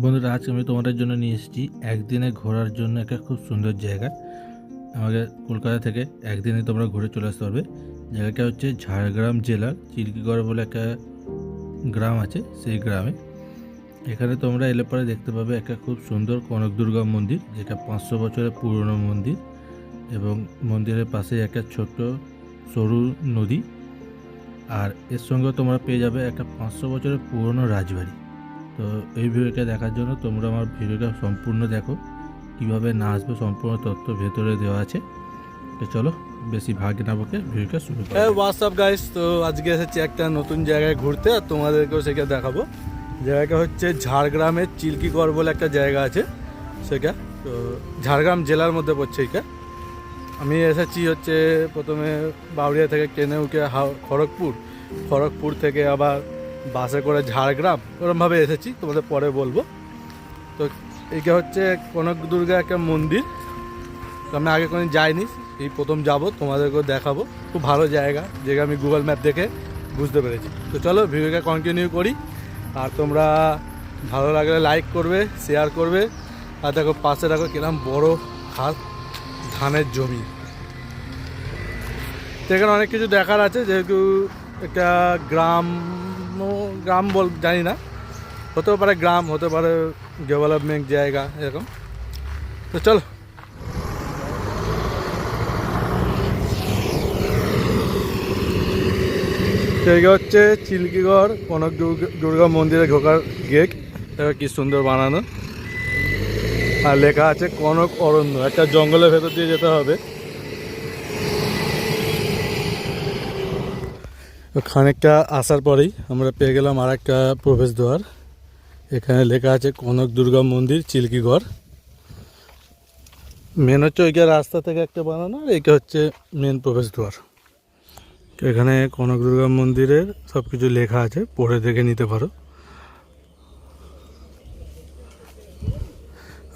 বন্ধুরা আজকে আমি তোমাদের জন্য নিয়ে এসেছি একদিনে ঘোরার জন্য একটা খুব সুন্দর জায়গা। আমাদের কলকাতা থেকে একদিনে তোমরা ঘুরে চলে আসতে পারবে। জায়গাটা হচ্ছে ঝাড়গ্রাম জেলার চিল্কিগড় বলে একটা গ্রাম আছে, সেই গ্রামে। এখানে তোমরা এলে পরে দেখতে পাবে একটা খুব সুন্দর কনক দুর্গা মন্দির, যেটা পাঁচশো বছরের পুরনো মন্দির এবং মন্দিরের পাশে একটা ছোট্ট সরু নদী। আর এর সঙ্গে তোমরা পেয়ে যাবে একটা পাঁচশো বছরের পুরনো রাজবাড়ি। তো এই ভিডিওটা দেখার জন্য তোমরা আমার ভিডিওটা সম্পূর্ণ দেখো, কীভাবে না আসবে সম্পূর্ণ তথ্য ভেতরে দেওয়া আছে। তো চলো, বেশি ভাগ না বকে ভিডিওটা শুরু করা। হ্যাঁ হোয়াটসঅ্যাপ গাইস তো আজকে এসেছি একটা নতুন জায়গায় ঘুরতে, আর তোমাদেরকেও সেটা দেখাবো। জায়গাটা হচ্ছে ঝাড়গ্রামের চিল্কিগড় বলে একটা জায়গা আছে সেটা। তো ঝাড়গ্রাম জেলার মধ্যে পড়ছে এটা। আমি এসেছি হচ্ছে প্রথমে বাউরিয়া থেকে ট্রেনে উঠে খড়গপুর। খড়গপুর থেকে আবার বাসে করে ঝাড়গ্রাম। ওরমভাবে এসেছি, তোমাদের পরে বলব। তো এইটা হচ্ছে কনক দুর্গা একটা মন্দির। আমি আগে কোনো যাইনি, এই প্রথম যাব, তোমাদেরকেও দেখাবো। খুব ভালো জায়গা, যেটা আমি গুগল ম্যাপ দেখে বুঝতে পেরেছি। তো চলো ভিডিওটা কন্টিনিউ করি। আর তোমরা ভালো লাগলে লাইক করবে শেয়ার করবে। আর দেখো, পাশে দেখো কিরম বড় খাস ধানের জমি। এখানে অনেক কিছু দেখার আছে, যেহেতু একটা গ্রাম গ্রাম বল, জানি না। হতেও পারে গ্রাম, হতে পারে ডেভেলপমেন্ট জায়গা, এরকম। তো চলো। জায়গা হচ্ছে চিল্কিগড়, কনক দুর্গা- মন্দিরে ঢোকার গেট কি সুন্দর বানানো। আর লেখা আছে কনক অরণ্য, একটা জঙ্গলের ভেতর দিয়ে যেতে হবে। খানিকটা আসার পরেই আমরা পেয়ে গেলাম আর একটা প্রবেশদ্বার। এখানে লেখা আছে কনক দুর্গা মন্দির চিল্কিগড় মেন হচ্ছে ওইটা রাস্তা থেকে একটা বানানো আর এইটা হচ্ছে মেন প্রবেশদ্বার। এখানে কনক দুর্গা মন্দিরের সব কিছু লেখা আছে, পড়ে দেখে নিতে পারো।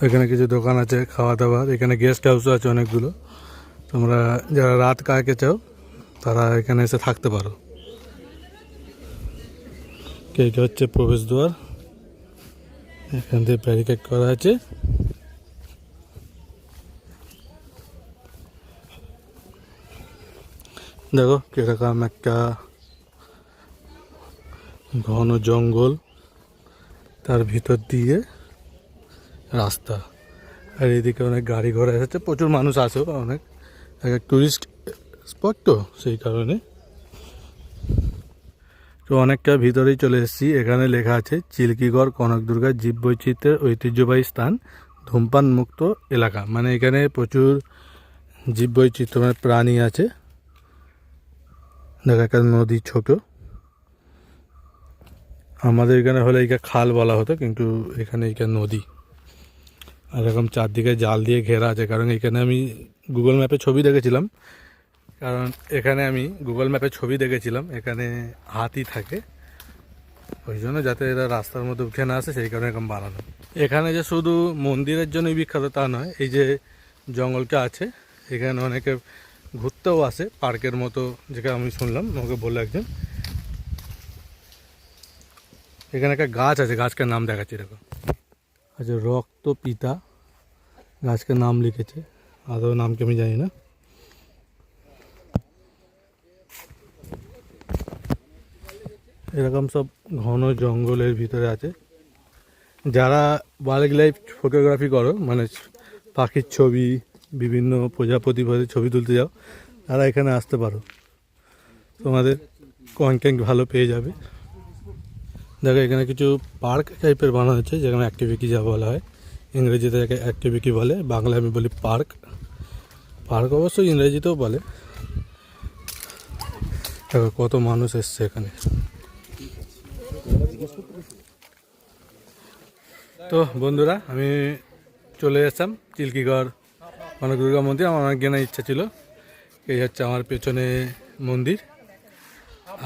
এখানে কিছু দোকান আছে খাওয়া দাওয়ার এখানে গেস্ট হাউসও আছে অনেকগুলো। তোমরা যারা রাত কাকে চাও, তারা এখানে এসে থাকতে পারো। এইটা হচ্ছে প্রবেশদ্বার এখান থেকে ব্যারিকেড করা আছে। দেখো, কীরকম একটা ঘন জঙ্গল। তার ভিতর দিয়ে রাস্তা। আর এদিকে অনেক গাড়ি ঘোড়া এসেছে। প্রচুর মানুষ আসেও অনেক। টুরিস্ট স্পট তো সেই কারণে। তো অনেকটা ভিতরেই চলে এসেছি। এখানে লেখা আছে, চিল্কিগড় কনক দুর্গা জীব বৈচিত্র্যের ঐতিহ্যবাহী স্থান, ধূমপান মুক্ত এলাকা। মানে এখানে প্রচুর জীব বৈচিত্র্য মানে প্রাণী আছে। দেখা একটা নদী ছোট। আমাদের এখানে হলে এইটা খাল বলা হতো, কিন্তু এখানে এইটা নদী। এরকম চারদিকে জাল দিয়ে ঘেরা আছে, কারণ এখানে আমি গুগল ম্যাপে ছবি দেখেছিলাম। কারণ এখানে আমি গুগল ম্যাপে ছবি দেখেছিলাম, এখানে হাতি থাকে। ওই জন্য যাতে এরা রাস্তার মধ্যে উঠে না আসে, সেই কারণে এরকম বানানো। এখানে যে শুধু মন্দিরের জন্যই বিখ্যাত তা নয়, এই যে জঙ্গলটা আছে, এখানে অনেকে ঘুরতেও আসে, পার্কের মতো যেটা আমি শুনলাম, আমাকে বলল একজন। এখানে একটা গাছ আছে, গাছটার নাম দেখাচ্ছি, দেখো। আচ্ছা রক্ত পিতা, গাছকে নাম লিখেছে। আদৌ নামকে আমি জানি না। এরকম সব ঘন জঙ্গলের ভিতরে আছে। যারা ওয়াইল্ড লাইফ ফটোগ্রাফি করো মানে পাখির ছবি, বিভিন্ন প্রজাপতি ছবি তুলতে যাও, তারা এখানে আসতে পারো। তোমাদের কন্টেন্ট ভালো পেয়ে যাবে। দেখো, এখানে কিছু পার্ক টাইপের বানানো হচ্ছে যেখানে অ্যাক্টিভিটি যা বলা হয়। ইংরেজিতে যাকে অ্যাক্টিভিটি বলে, বাংলায় আমি বলি পার্ক। পার্ক অবশ্যই ইংরেজিতেও বলে। দেখো, কত মানুষ এসছে এখানে। তো বন্ধুরা, আমি চলে এসেছিলাম চিল্কিগড় অনেক দুর্গা মন্দির। আমার অনেক কেনার ইচ্ছা ছিল। এই হচ্ছে আমার পেছনে মন্দির।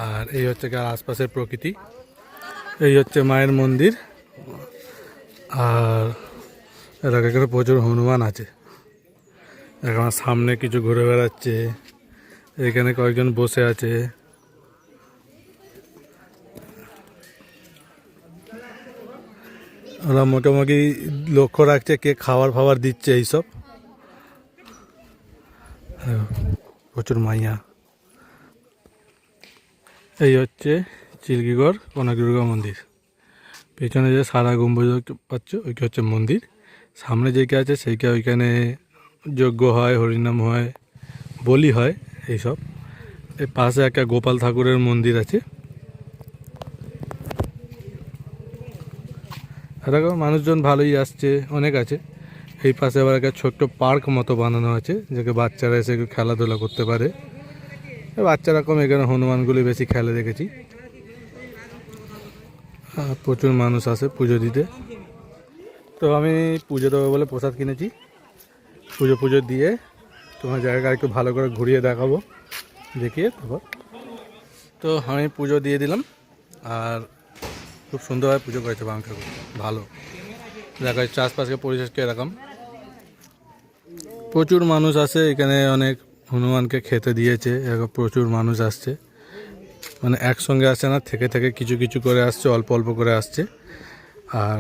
আর এই হচ্ছে আশপাশের প্রকৃতি। এই হচ্ছে মায়ের মন্দির। আর এলাকা এখানে প্রচুর হনুমান আছে। এখন সামনে কিছু ঘুরে বেড়াচ্ছে। এখানে কয়েকজন বসে আছে। ওরা মোটামুটি লক্ষ্য রাখছে কে খাবার ফাবার দিচ্ছে এইসব। হ্যাঁ, প্রচুর মাইয়া। এই হচ্ছে চিলকিগড় কনক দুর্গা মন্দির। পেছনে যে সারা গম্বুজ পাচ্ছ, ওইটা হচ্ছে মন্দির। সামনে যেটা আছে, সেইটা ওইখানে যজ্ঞ হয়, হরিনাম হয়, বলি হয়, এইসব। এর পাশে একটা গোপাল ঠাকুরের মন্দির আছে। দেখো মানুষজন ভালোই আসছে, অনেক আছে। এই পাশে আবার একটা ছোট্ট পার্ক মতো বানানো আছে, যেখানে বাচ্চারা এসে খেলাধুলা করতে পারে। বাচ্চারা কম, এখানে হনুমানগুলি বেশি খেলে দেখেছি। প্রচুর মানুষ আসে পুজো দিতে। তো আমি পুজো দেবো বলে প্রসাদ কিনেছি। পুজো পুজো দিয়ে তোমার জায়গা একটু ভালো করে ঘুরিয়ে দেখাবো। দেখিয়ে তারপর। তো আমি পুজো দিয়ে দিলাম। আর খুব সুন্দরভাবে পুজো করেছে বাং ঠাকুর। ভালো। দেখা যাচ্ছে আশপাশকে পরিষ্কার এরকম। প্রচুর মানুষ আসে। এখানে অনেক হনুমানকে খেতে দিয়েছে। এরকম প্রচুর মানুষ আসছে। মানে একসঙ্গে আসছে না, থেকে থেকে কিছু কিছু করে আসছে, অল্প অল্প করে আসছে। আর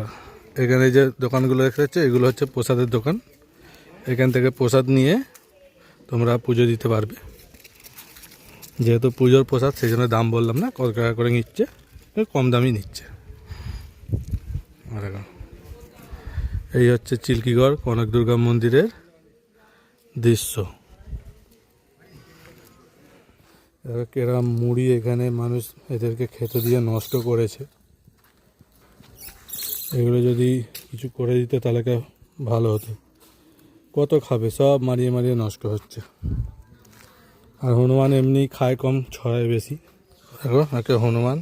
এখানে যে দোকানগুলো দেখতে পাচ্ছ, এগুলো হচ্ছে প্রসাদের দোকান। এখান থেকে প্রসাদ নিয়ে তোমরা পুজো দিতে পারবে। যেহেতু পুজোর প্রসাদ, সেই জন্য দাম বললাম না, কত টাকা করে নিচ্ছে কম দামই নিচ্ছে। এই হচ্ছে চিল্কিগড় কনক দুর্গা মন্দিরের দৃশ্য। কেরাম মুড়ি এখানে মানুষ এদেরকে খেতে দিয়ে নষ্ট করেছে। এগুলো যদি কিছু করে দিতে তাহলে ভালো হতো। কত খাবে? সব মারিয়ে মারিয়ে নষ্ট হচ্ছে। আর হনুমান এমনি খায় কম, ছড়ায় বেশি। দেখো, একটা হনুমান।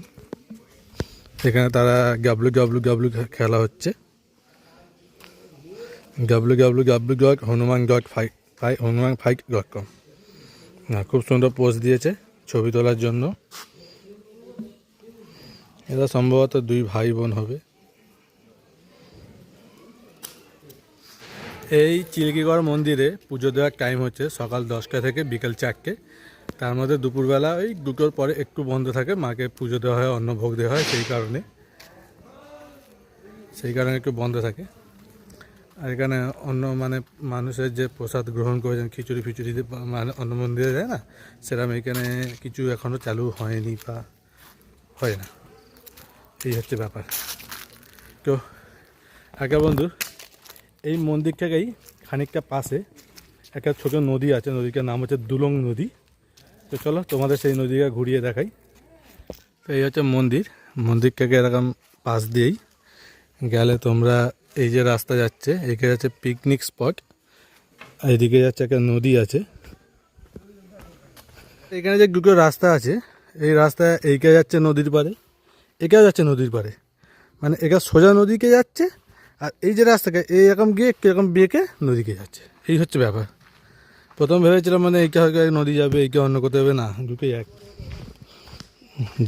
এখানে তারা গাবলু গাবলু গাবলু খেলা হচ্ছে। গাবলু গাবলু গাবলু ডট হনুমান ডট ফাইট ফাই হনুমান ফাইট ডট কম খুব সুন্দর পোস্ট দিয়েছে। ছবি তোলার জন্য। এরা সম্ভবত দুই ভাই বোন হবে। এই চিলকিগড় মন্দিরে পুজো দেওয়ার টাইম হচ্ছে সকাল দশটা থেকে বিকেল চারটে। তার মধ্যে দুপুরবেলা ওই দুটোর পরে একটু বন্ধ থাকে, মাকে পুজো দেওয়া হয়, অন্ন ভোগ দেওয়া হয় সেই কারণে। সেই কারণে একটু বন্ধ থাকে। আর এখানে অন্য মানে মানুষের যে প্রসাদ গ্রহণ করেছেন, খিচুড়ি ফিচুড়ি মানে অন্য মন্দিরে যায় না? সেরকম এখানে কিছু এখনও চালু হয়নি বা হয় না। এই হচ্ছে ব্যাপার। তো, আগে বন্ধু, এই মন্দির থেকেই খানিকটা পাশে একটা ছোট নদী আছে, নদীটার নাম হচ্ছে দুলং নদী। তো চলো, তোমাদের সেই নদীকে ঘুরিয়ে দেখাই। তো এই হচ্ছে মন্দির। মন্দির থেকে এরকম পাশ দিয়েই গেলে তোমরা এই যে রাস্তা যাচ্ছে এখানে যাচ্ছে পিকনিক স্পট এদিকে যাচ্ছে একটা নদী আছে। এখানে যে দুটো রাস্তা আছে, এই রাস্তা এইকে যাচ্ছে নদীর পারে একে যাচ্ছে নদীর পাড়ে। মানে একা সোজা নদীকে যাচ্ছে, আর এই যে রাস্তাকে, এই এরকম গিয়ে কীরকম বেঁকে নদীকে যাচ্ছে। এই হচ্ছে ব্যাপার। প্রথম ভেবেছিলাম মানে এইটা হয়তো নদী যাবে এইটা অন্য কোথাও যাবে, না, দুটোই এক।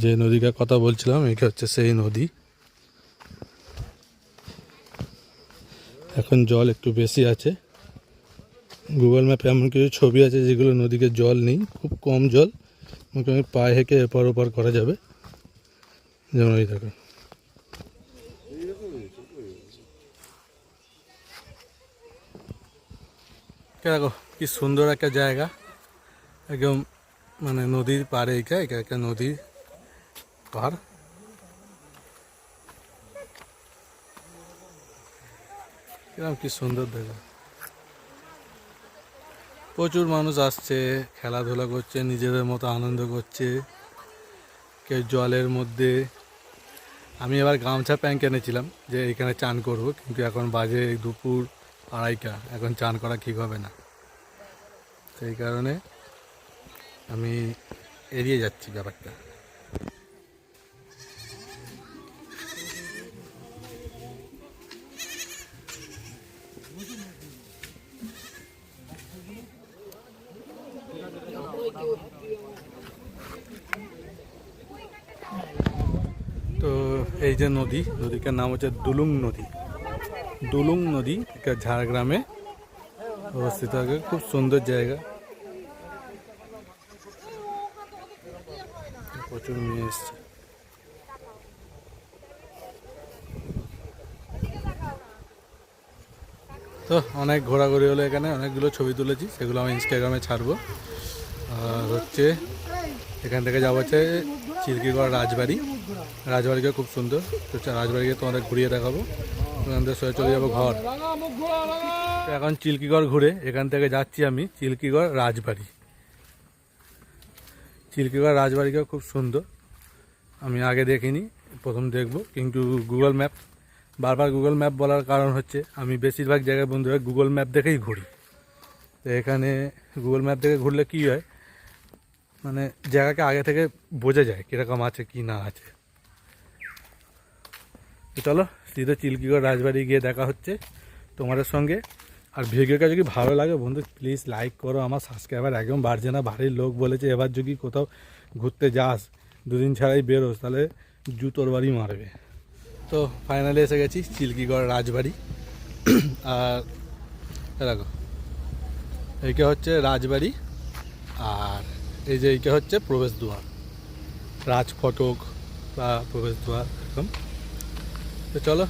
যে নদীকার কথা বলছিলাম এইটা হচ্ছে সেই নদী। এখন জল একটু বেশি আছে। গুগল ম্যাপে এমন কিছু ছবি আছে যেগুলো নদীকে জল নেই, খুব কম জল। মোটামুটি পায়ে হেঁকে এপার ওপার করা যাবে। যেমন এই দেখো। দেখো, কি সুন্দর একটা জায়গা। একদম মানে নদীর পাড়ে এইটা এটা একটা নদীর পাড়। কীরকম কি সুন্দর দেখো। প্রচুর মানুষ আসছে, খেলাধুলা করছে, নিজেদের মতো আনন্দ করছে, কেউ জলের মধ্যে। আমি এবার গামছা প্যান্ট এনেছিলাম যে এখানে চান করব, কিন্তু এখন বাজে দুপুর আড়াইটা, এখন চান করা ঠিক হবে না। সেই কারণে আমি এড়িয়ে যাচ্ছি ব্যাপারটা। তো এই যে নদী, নদীটার নাম হচ্ছে দুলুং নদী। দুলুং নদী এটা ঝাড়গ্রামে অবস্থিত আছে খুব সুন্দর জায়গা। প্রচুর মেয়ে এসছে। তো অনেক ঘোরাঘুরি হলো এখানে, অনেকগুলো ছবি তুলেছি, সেগুলো আমি ইনস্টাগ্রামে ছাড়বো। আর হচ্ছে এখান থেকে যাব হচ্ছে চিরকিগড় রাজবাড়ি। রাজবাড়িকে খুব সুন্দর। তো রাজবাড়িকে তোমাদের ঘুরিয়ে দেখাবো। ওখান থেকে চলে যাব ঘর। এখন চিল্কিগড় ঘুরে এখান থেকে যাচ্ছি আমি চিল্কিগড় রাজবাড়ি। চিল্কিগড় রাজবাড়িকে খুব সুন্দর। আমি আগে দেখিনি, প্রথম দেখব। কিন্তু গুগল ম্যাপ বারবার গুগল ম্যাপ বলার কারণ হচ্ছে আমি বেশিরভাগ জায়গায় বন্ধুরা গুগল ম্যাপ দেখেই ঘুরি। তো এখানে গুগল ম্যাপ দেখে ঘুরলে কী হয়? মানে জায়গাকে আগে থেকে বোঝা যায় কীরকম আছে, কি না আছে। চলো, সিধে চিল্কিগড় রাজবাড়ি গিয়ে দেখা হচ্ছে তোমাদের সঙ্গে। আর ভিডিওটা যদি ভালো লাগে বন্ধু প্লিজ লাইক করো, আমার সাবস্ক্রাইবার একদম বাড়ছে না বাড়ির লোক বলেছে, এবার যদি কোথাও ঘুরতে যাস, দুদিন ছাড়াই বেরোস, তাহলে জুতোর বাড়ি মারবে। তো ফাইনালি এসে গেছি চিল্কিগড় রাজবাড়ি। আর দেখো এইটা হচ্ছে রাজবাড়ি, আর এই যে এইটা হচ্ছে প্রবেশদ্বার রাজ ফটক বা প্রবেশদ্বার এরকম তো চলো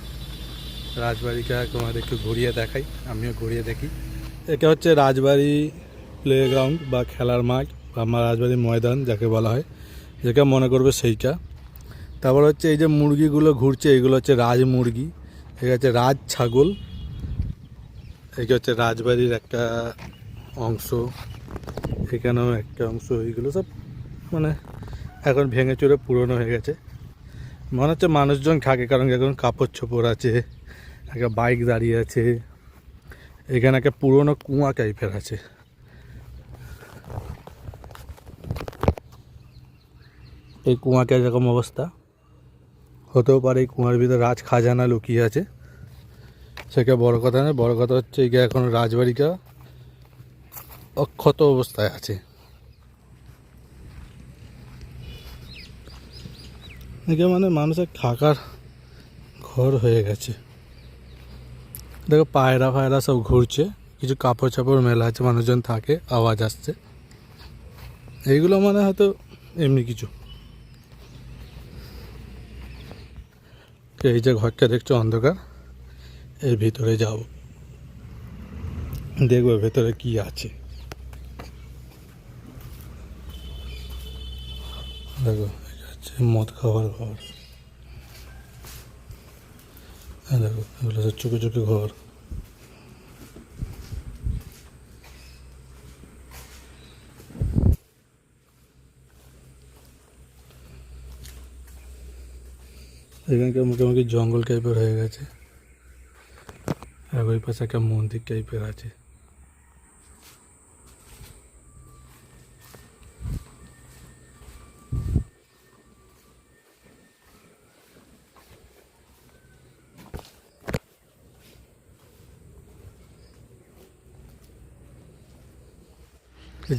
রাজবাড়িটা তোমাদের একটু ঘুরিয়ে দেখাই, আমিও ঘুরিয়ে দেখি। এটা হচ্ছে রাজবাড়ি প্লেগ্রাউন্ড বা খেলার মাঠ বা আমার রাজবাড়ির ময়দান, যাকে বলা হয়। যেটা মনে করবে সেইটা। তারপর হচ্ছে এই যে মুরগিগুলো ঘুরছে এইগুলো হচ্ছে রাজ মুরগি, এটা হচ্ছে রাজ ছাগল। এইটা হচ্ছে রাজবাড়ির একটা অংশ। এখানেও একটা অংশ এইগুলো সব মানে এখন ভেঙে চুরে পুরনো হয়ে গেছে। মনে হচ্ছে মানুষজন থাকে, কারণ এখন কাপড় চোপড় আছে, একটা বাইক দাঁড়িয়ে আছে, এখানে একটা পুরনো কুয়া টাইপের আছে। এই কুয়াটা এরকম অবস্থা। হতেও পারে এই কুয়ার ভিতরে রাজ খাজানা লুকিয়ে আছে। সেটা বড় কথা না বড় কথা হচ্ছে এখন রাজবাড়িটা অক্ষত অবস্থায় আছে। একে মানে মানুষের থাকার ঘর হয়ে গেছে। দেখো পায়রা ফায়রা সব ঘুরছে, কিছু কাপড় চাপড় মেলা আছে, মানুষজন থাকে, আওয়াজ আসছে। এইগুলো মানে হয়তো এমনি কিছু। এই যে ঘরটা দেখছ অন্ধকার, এর ভিতরে যাব। দেখব ভেতরে কি আছে। দেখো এটা হচ্ছে মদ খাওয়ার ঘর হ্যাঁ দেখো এগুলো হচ্ছে চুপি চুপি ঘর এখানকার মোটামুটি জঙ্গল টাইপের হয়ে গেছে আর ওই পাশে একটা মন্দির টাইপের আছে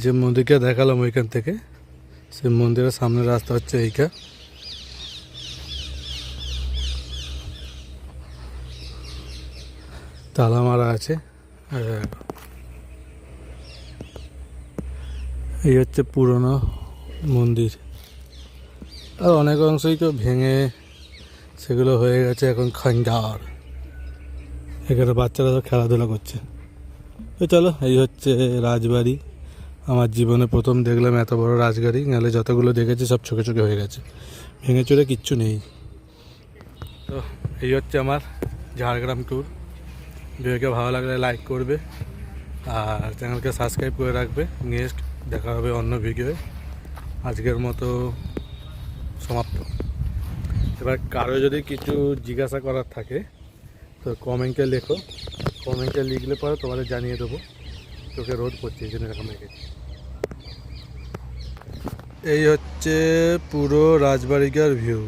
যে মন্দিরকে দেখালাম ওইখান থেকে, সেই মন্দিরের সামনে রাস্তা হচ্ছে এইটা তালা মারা আছে এই হচ্ছে পুরনো মন্দির। আর অনেক অংশই তো ভেঙে সেগুলো হয়ে গেছে এখন খাঞ্জার। এখানে বাচ্চারা তো খেলাধুলা করছে। তো চলো, এই হচ্ছে রাজবাড়ি। আমার জীবনে প্রথম দেখলাম এত বড় রাজবাড়ি নাহলে যতগুলো দেখেছি সব চোখে চোখে হয়ে গেছে। ভেঙে চুরে কিচ্ছু নেই। তো এই হচ্ছে আমার ঝাড়গ্রাম ট্যুর ভিডিওকে ভালো লাগলে লাইক করবে আর চ্যানেলকে সাবস্ক্রাইব করে রাখবে। নেক্সট দেখা হবে অন্য ভিডিওয়ে আজকের মতো সমাপ্ত। এবার কারও যদি কিছু জিজ্ঞাসা করার থাকে, তো কমেন্টে লেখো। কমেন্টে লিখলে পরে তোমাদের জানিয়ে দেবো। চোখে রোদ পড়ছে, এই জন্য এরকম রেখেছি। এই হচ্ছে পুরো রাজবাড়িকার ভিউ